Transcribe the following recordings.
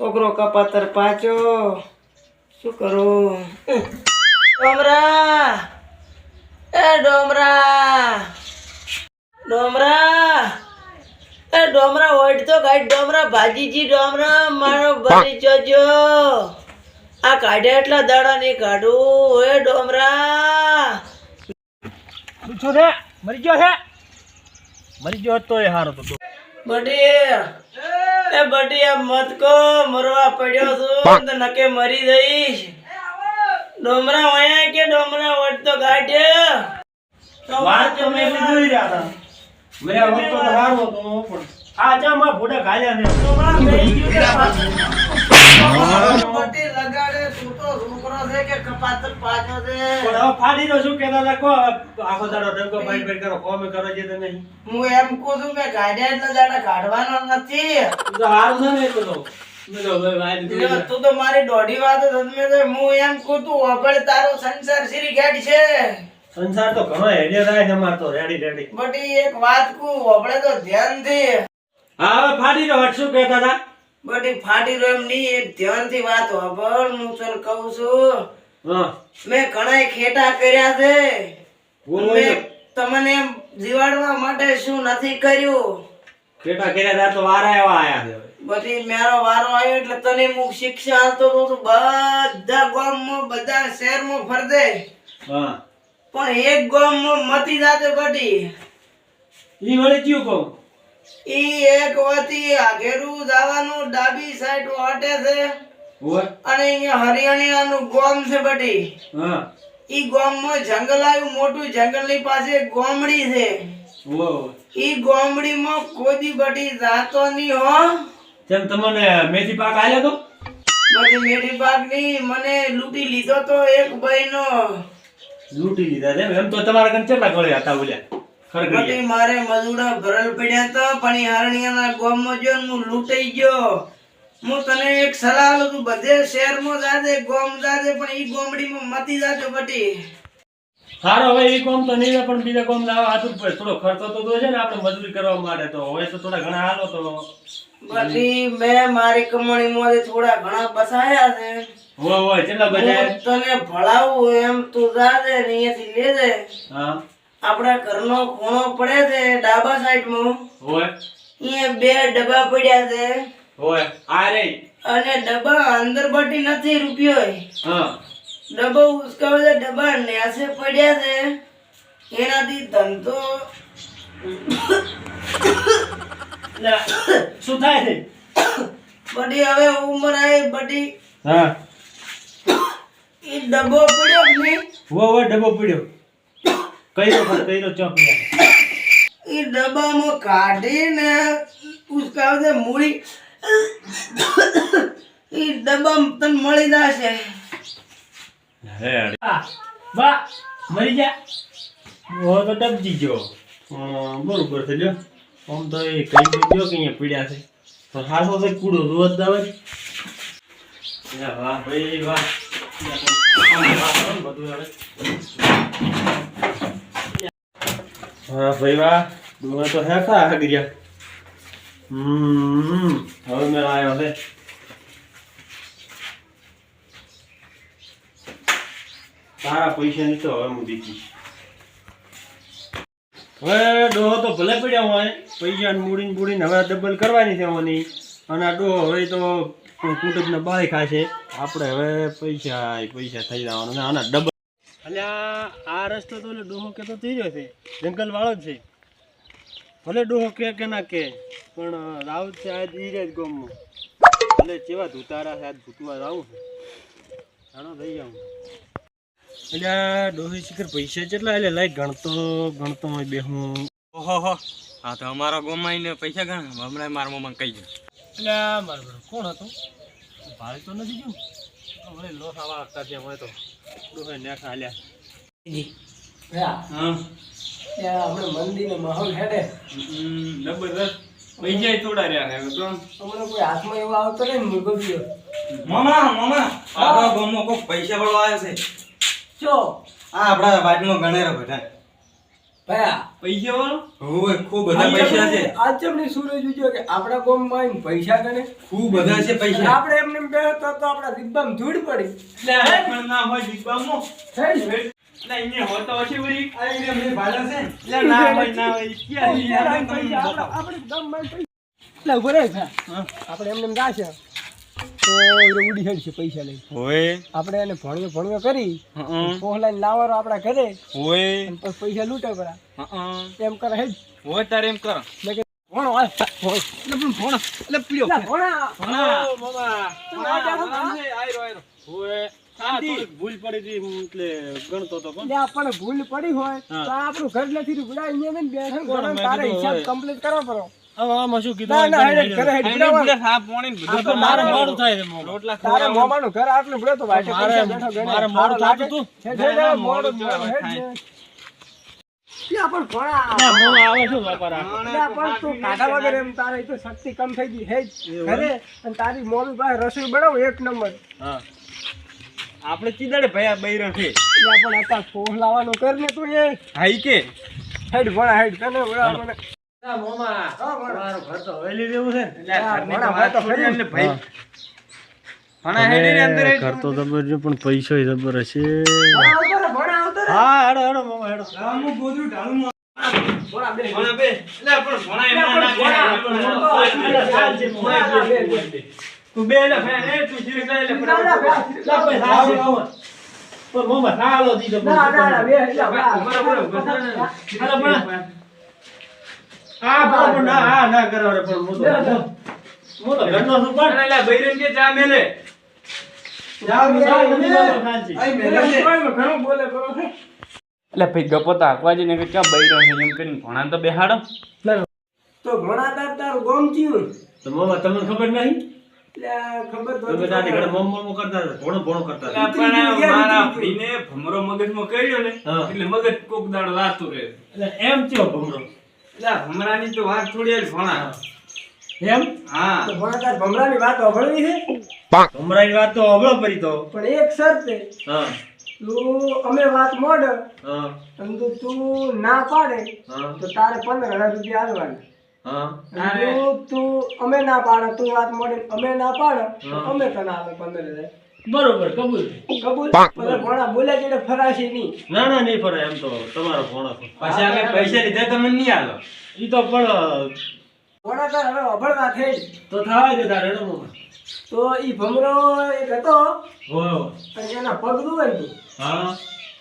છોકરો કપાતર પાચો શું કરું? ડોમરા. એ ડોમરા. ડોમરા. એ ડોમરા ઓઢ તો ગાઈ ડોમરા ભાજીજી ડોમરા મારો ભરી જજો. આ કાઢ્યા એટલા દાડા નહીં કાઢું. એ ડોમરા. પૂછો છે મરી ગયો છે? મરી ગયો તો એ હારો તો. બટી એ બટિયા આ મત કો મરવા પડ્યો છું તો નકે મરી જઈશ. ડોમરા વયા કે ડોમરા ઓઢ તો ગાઢે વાત તો મેં બી જોઈ રહ્યા હતા. મેં આ તો હારો હતો પણ આ જામાં ભોડા ઘાલ્યા છે ડોમરા થઈ ગયું કે લગાડે તું તો છોકરો છે કે કપાતર પાછો છે? પણ હવે ફાડી દો શું કહેતા હતા? આખો દાડો ડંકો ભાઈ ભાઈ કરો કોમે કરો છે નહીં હું એમ કહું છું કે ગાઢ્યા એટલા દાડા કાઢવાનો નથી. તું તો હારું છે ને એટલું તો. મેં તો ભાઈ વાત રહ્યા. તું તો મારી દોઢી વાત જ સમજે હું એમ કહું તું તારો સંસાર શ્રી ગાઢ છે. સંસાર તો ઘણો હેડે થાય છે અમાર તો રેડી રેડી. બટી એક વાત કુ વપડે તો ધ્યાનથી હા ફાડી હટ શું કહેતા હતા? બટી ફાટી રહ્યો નહીં એક ધ્યાનથી વાત વાપર હું તને કહું છું. હા. મેં ઘણા ખેટા કર્યા છે. મેં તમને જીવાડવા માટે શું નથી કર્યું? ખેટા કર્યા હતા તો વારા એવા આયા છે. બધી મારો વારો આવ્યો એટલે તને હું શિક્ષા આપતો હતો તું બધા ગામમાં બધા શહેરમાં ફરદે હા. પણ એક ગામમાં મતી જાતે બટી ઈ વળી કયું કહું ઈ એક વતી આગેરું જવાનું ડાબી સાઈડ વાટે છે. અને અહીંયા હરિયાણાનું ગોમ છે બટી. હા. ઈ ગામમાં જંગલ આવ્યું મોટું જંગલની પાસે ગોમડી છે. ઈ ગોમડી ગોમડીમાં કોદી બટી જાતો ની હો. તેમ તમને મેથી પાક આલ્યો તો? બધી પાકની મને લૂંટી લીધો તો એક ભાઈ નો લૂંટી લીધા એમ? તો તમારા કન કેટલા ગળે હતા બોલ્યા? ખરગડિયા. બધી મારે મજૂરા ભરલ પડ્યા તો પણ હરણિયાના ગામમાં જો હું લૂંટાઈ ગયો. હું તને એક સલાહ આલું તું બધે શહેરમાં જાજે ગોમ જાજે પણ ઈ ગોમડીમાં મતી જાજો બટી સારો હવે એ કોમ તો નહીં પણ બીજા કોમ લાવવા હાથ પડે. થોડો ખર્ચો તો તો છે ને આપણે મજૂરી કરવા માટે તો. હવે તો થોડા ઘણા હાલો તો. બધી મેં મારી કમાણીમાંથી થોડા ઘણા બસાયા છે. હોય હોય કેટલા બજાય તને ભળાવું એમ તું જાજે ને અહીંયાથી લેજે. હા. આપણા ઘરનો ખૂણો પડે છે ડાબા સાઈડમાં હોય. અહીંયા બે ડબ્બા પડ્યા છે. હોય. આ રે. અને ડબ્બા અંદર બટી નથી રૂપિયો હા. ડબ્બો ઉસકાવે છે ડબ્બા નેસે પડ્યા છે. એનાથી ધંધો શું થાય છે? બટી હવે ઉંમર આવી બટી. હા. એ ડબ્બો પડ્યો ને વો હો ડબ્બો પડ્યો. કઈરો પણ કઈરો ચોક એ ડબ્બામાં કાઢીને ઉસકાવ દે મૂળી એ ડબ્બામાં તને મળી જશે. બા મરી જા. ઓ તો ડબજી ગયો. હમ, બરોબર થઈ ગયો આમ તો એ કઈ ગયો કે અહીંયા પીડ્યા છે. પણ હાથો છે કૂડો રોજ દાવે વાહ ભાઈ વાહ. બધું આવે. હા ભાઈ વાહ ડોહા તો હેઠા ગયા હમ, હવે મેં આવ્યો છે તારા પૈસા ની તો હવે હું દીધી હવે ડોહો તો ભલે પડ્યા હોય પૈસા મૂડીને મૂડીને હવે ડબલ કરવાની છે ઓની. અને આ ડોહો હવે તો કુટુંબને બાય ખાશે. આપણે હવે પૈસા પૈસા થઈ જવાનું. આના ડબલ અલ્યા આ રસ્તો તો એટલે ડોહો કે તો થઈ રહ્યો છે. જંગલ વાળો જ છે. ભલે ડોહો કે કે ના કે પણ રાવ છે આજ ઈ જ ગામમાં. ભલે કેવા ધૂતારા છે આજ ભૂતવા રાવ છે. જાણો થઈ જાઉં એટલે ડોહી શિખર પૈસા કેટલા એટલે લાઈ ગણતો ગણતો હોય બે હું. ઓહો હા. તો અમારા ગોમાઈને પૈસા ગણ. હમણાં મારા મમ્મા કહી દઉં. એટલે મારું કોણ હતું? ભાઈ તો નથી ગયું? ભલે લોસ આવા આપતા ત્યાં હોય તો. હા. આપણે મંદિરનો માહોલ હેડે. જબરદસ્ત પૈસા થોડા રહ્યા છે તો. હમણાં કોઈ હાથમાં એવો આવતો નહીં મુર્ગો ગયો મામા મામા. આપણા ગામમાં કોઈ પૈસા વાળો આવ્યો છે. ચો. આ આપણા વાતમાં ગણેરા બધા ભયા પૈસા વાળો? હોવે ખૂબ બધા પૈસા છે. આજ સૂરજ ઉજ્યો કે આપણા ગામમાં આવીને પૈસા ગણે? ખૂબ બધા છે પૈસા. આપણે એમને એમ તો તો આપણા દિબ્બામાં ધૂળ પડી. એટલે પણ ના હોય દીપામાં થઈ એટલે હોતો હશે વળી. આ એને એમની ભાલા છે. એટલે ના હોય ના હોય. ક્યાં આપણે તમને પૈસા, બતાવો. આપણે ગામમાં પૈસા. એટલે ઊભો રહે છે. આપણે એમને ગાશે તો ઉડી હેડશે પૈસા લઈ હોય. આપણે એને ભણ્યો ભણ્યો કરી હં લાવવાનો આપણા ઘરે હોય. પછી પૈસા લૂંટે પરા એમ કરે હેડ. હોય તારે એમ કરો. ભણો ભણો. એટલે પણ ભણો એટલે પીડ્યો એટલે ભણા. ભણા. ઓ, મામા. તું આ જાણો છો, હા? ઓય, આ થોડીક ભૂલ પડી હતી એટલે ગણતો તો પણ. ભૂલ પડી હોય તો આપણું ઘર નથી અહીંયા આવીને બેઠા તારે હિસાબ complete કરવો પડે. હવે આમાં શું કીધું ના. બધા સાપ બધું મારે મારે મોડું થાય રોટલા તારે મોમાનું ઘર આટલું બધું તો મારે-. મારે મોડું. થતું શક્તિ કમ થઈ ગઈ. આપણે ચીદાડે ભયા બૈરા છે. પણ ફોન લાવવાનું કર ને તું એ. હાઈ કે. હેડ ભણા હેડ તને જબર છે પણ પૈસો જબર હશે. હા હેડો હેડો મોમાં હેડો. તું બે મોમાં દીધો ના, ના, ના, બરાબર ના કરો રે પણ હું તો હું તો ઘરનો પણ એટલે બૈરન કે જા મેલે. એટલે ભાઈ ગપોતા હકવાજી ને કે ચા બૈરો છે એમ કરીને ઘણા તો બેહાડો. તો ઘણા તાર તાર ગોમ ચિયું તો મોમાં તમને ખબર નહીં? એટલે આ ખબર તો મોમ મોમ કરતા ભણો ભણો કરતા પણ મારા ભાઈને ભમરો મગજમાં કર્યો ને એટલે મગજ કોક દાડો લાતું રહે. એટલે એમ થયો ભમરો. આ ભમરાની તો વાત થોડી જ ભણા એમ? હા. તો ભણા તાર ભમરાની વાત અભળવી છે? ભમરાની વાત તો અભળો પડી તો. પણ એક શરત હા. તું અમે વાત મોડ. હા. અને તો તું ના પાડે તો તારે પંદર હજાર રૂપિયા આલવાના. હા. તું તું અમે ના પાડે તું વાત મોડે અમે ના પાડે અમે તને આવે પંદર હજાર. બરોબર કબૂલ. કબૂલ? ભણા બોલે છે ફરાશે નહીં. ના ના નહીં ફરાય એમ તો તમારો ભણો છે. પછી અમે પૈસા લીધા તમે નહીં આલો. એ તો પણ ભણા તાર હવે અભળવા થઈ તો થવા દે તારે હેડો તો ઈ ભમરો એક હતો. હોય. અને એના પગ દુવે ને હા.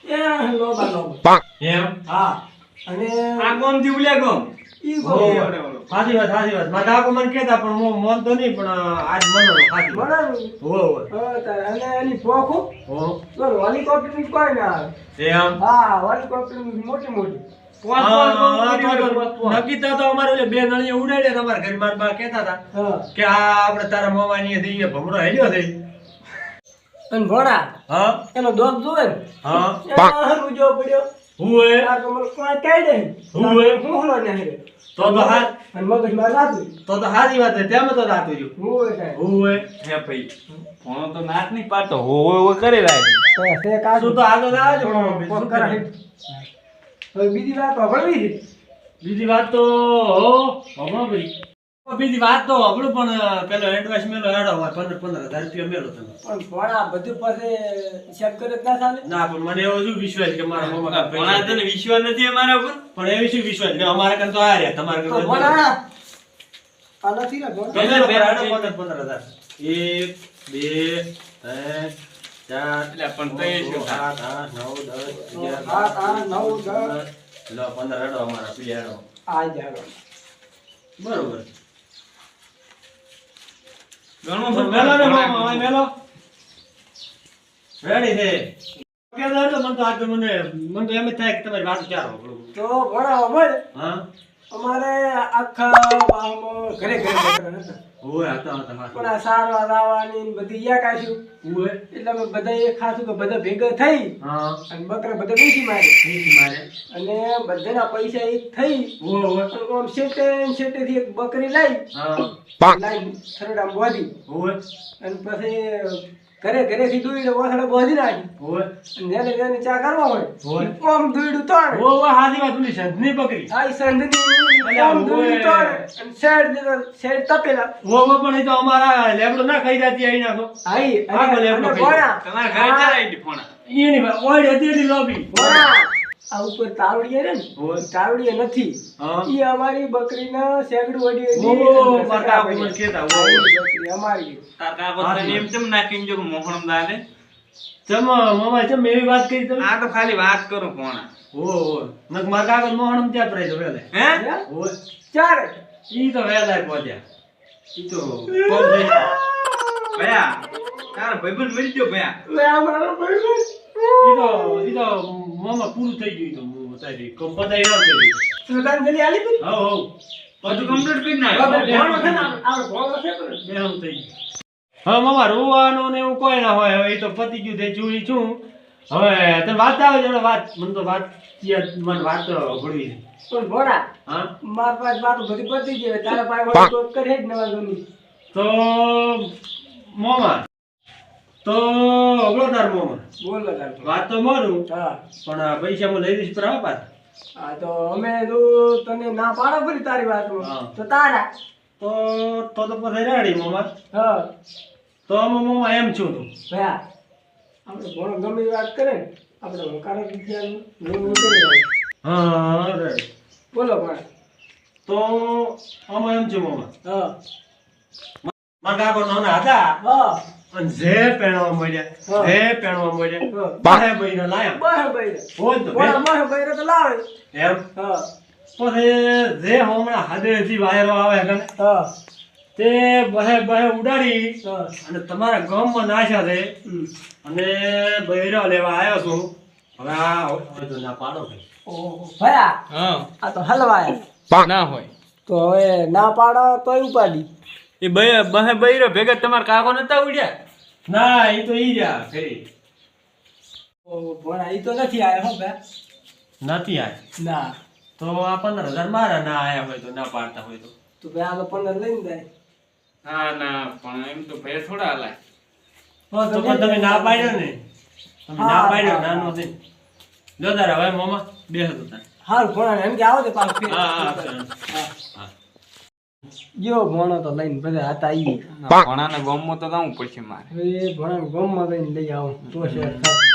એ લોબા લોબા. એમ? હા. અને આ ગોમથી ઉલ્યા ગોમ? ઈ ગોમ. સાચી વાત સાચી વાત. મારા કાકુ મને કહેતા પણ હું મોનતો નહીં પણ આજ મનો સાચી બરાબર હો હો અને એની શોખ હો. તો હેલિકોપ્ટરની કોઈ ના એમ હા હેલિકોપ્ટરની મોટી. મોટી તો તો. નક્કી તો તો અમારે બે નળીએ ઉડાડ્યા તમારા ઘરે મારા બા કહેતા હતા કે આ આપણે તારા મામાની અહીંયાથી એ ભમરો હેલ્યો છે. અને ભણા હા? એનો દોત જોવે ને? હા. એમાં હારું જો પડ્યો. હુએ? આ કમર કોઈ કાઢે હું એ? હું હલો ને હારે. તો તો હા અને મગજમાં લાતું તો તો હાજી વાત છે તેમ તો રાતું જો હું એ હુએ? હે ભાઈ ભણો તો નાચ નહીં પાડતો હો હો કરે તો. શું તો આગળ આવે છે બીજું કરે? હવે બીજી વાત છે. બીજી વાત તો હો હમણાં ભાઈ. બીજી વાત તો આપણું પણ પેલો એડવાન્સ મેલો હેડો હોય પંદર પંદર હજાર રૂપિયા મેલો તમે. પણ ભણા બધું પાસે હિસાબ કરે ના ચાલે? ના પણ મને એવો શું વિશ્વાસ કે મારા મમ્મા ભણા તને વિશ્વાસ નથી અમારા ઉપર? પણ એવી શું વિશ્વાસ? ને અમારે કાન તો આ રહ્યા તમારે તો ભણા આ નથી ને ભણા? પંદર પંદર પંદર પંદર હજાર. એક બે ત્રણ ચાર એટલે પણ કઈ શું સાત. આઠ નવ દસ અગિયાર સાત, આઠ, નવ, દસ. લો પંદર હેડો અમારા પી હેડો. આ હેડો. બરોબર. ઘણું તો મેલો ને મામા મેલો. રેડી છે. કે તો મને તો આજે મને મને તો એમ જ થાય કે તમારી વાત ક્યાં તો ભણાવો સાંભળ. હા? અમારે આખા ગામમાં ઘરે ઘરે. ઓય હતા હતા પણ આ સારવાર લાવવાની ને બધી યા કાશું ઓય. એટલે અમે બધા એ ખાસું કે બધા ભેગા થઈ હા. અને બકરા બધા વેચી મારે. નીચે મારે. અને બધાના પૈસા એક થઈ. ઓય ઓય. આમ શેટે ને શેટેથી એક બકરી લાઈ. હા. લાઈ થરડામ બોધી ઓય. અને પછી ઘરે ઘરેથી દૂઈને ઓસડે બોધી નાખી. ઓય અને જેને જેને ચા કરવા હોય. હોય. ઓમ દૂઈડું તોડ. ઓ ઓ હાજી વાત ઓલી સંધની બકરી આ સંધની અલ્યા, ઓમ દૂઈડું તોડ. અને શેડ દીધો શેડ તપેલા. ઓ ઓ પણ એ તો અમારા લેબડો ના ખાઈ જાતી આઈ નાખો. આઈ આ લેબડો ખાઈ તમારા ઘરે ચાલે ફોન એની વાત ઓય હતી લોબી. ભોળા. આ ઉપર તાવડીએ રે ને તાવડીએ નથી. ઈ અમારી બકરીના સેગડું વડી ઓ મારા કાકુ હોય. બકરી અમારી. તાર કાકો તને એમ તેમ નાખીને જો મોહણમ દાને ચમ મામા ચમ એવી વાત કરી તમે? આ તો ખાલી વાત કરો કોણા ઓ ઓ. નક મારા કાકા મોહણમ ત્યાં પ્રેજો વેલે? હે? ઓ. ચાર. ઈ તો વેલા પહોંચ્યા. ઈ તો કોણ. ભયા તાર ભાઈબંધ મરી ગયો ભયા. લે મારો ભાઈબંધ. ઈ તો ઈ તો મામા પૂરું થઈ ગયું તો હું બતાવી કમ બતાવી ના કરી શ્રદ્ધાંજલિ આલી હતી? હવ હવ બધું કમ્પ્લીટ કરી નાખ્યું. ને આપણે- આપણે ભોળો છે પણ. બેહમ થઈ ગયું. હવે મામા રોવાનું ને એવું કોઈ ના હોય. હવે તો પતી ગયું તે છું. હવે તને વાત આવે છે વાત મને તો વાત યાદ મને વાત તો ભળવી પણ ભોળા, હા? માર પાસે વાતો બધી પતી ગઈ હવે તારા પાસે તો કરે જ નવા જૂની. તો મોમા તો અગલો તાર મોમા બોલો તાર. વાત તો મારું હા. પણ આ પૈસા હું લઈ દઈશ પર આ પાછા. હા તો અમે તો તને ના પાડો ફરી તારી વાત વાતમાં તો તારા. તો તો તો પછી રેડી મામા હા. તો મોમા એમ છું તું. ભયા આપણે ઘણો ગમે વાત કરે ને આપણે હોકારો વિદ્યાનું આવે. હા બોલો પણ. તો આમાં એમ છું મોમા. હા. મારા કાકો નાના હતા. હા. અને જે પહેણવા મળ્યા જે પહેણવા મળ્યા બારે મહિના લાયા. બહે બૈરા. હોય તો ભોળા બહે તો લાવે. એમ? પછી જે હમણાં હાથેથી વાયરો આવે કને તે બહે બહે ઉડાડી અને તમારા ગામમાં નાખ્યા છે. અને બૈરો લેવા આવ્યો છું. હવે આ તો ના પાડો ભાઈ. ઓહો ભયા? હા. આ તો હલવાય. ના હોય. તો હવે ના પાડો તોય ઉપાડી. એ બે બહે બૈરો ભેગા તમાર કાકો નતા ઉડ્યા? ના એ તો ઈ રહ્યા ફેરી ઓહો ભોળા ઈ તો નથી આયા હો બે નથી આયા? ના. તો આ પંદર હજાર મારા ના આયા હોય તો ના પાડતા હોય તો. તો ભાઈ આ તો પંદર લઈને જાય. હા ના પણ એમ તો ભાઈ થોડા હલાય. હા, તો પણ તમે ના પાડ્યો ને? તમે ના પાડ્યો નાનો છે. જો તારા હવે મોમાં બેસો તો તારે. હારું ભણા એમ કે આવો તે પાછું હા હા. હા. જો ભણો તો લઈને બધા હાથ આવી ભણાને ગમમાં તો જવું પડશે મારે. એ ભણા ગમમાં લઈને લઈ આવું. તો શેર થાય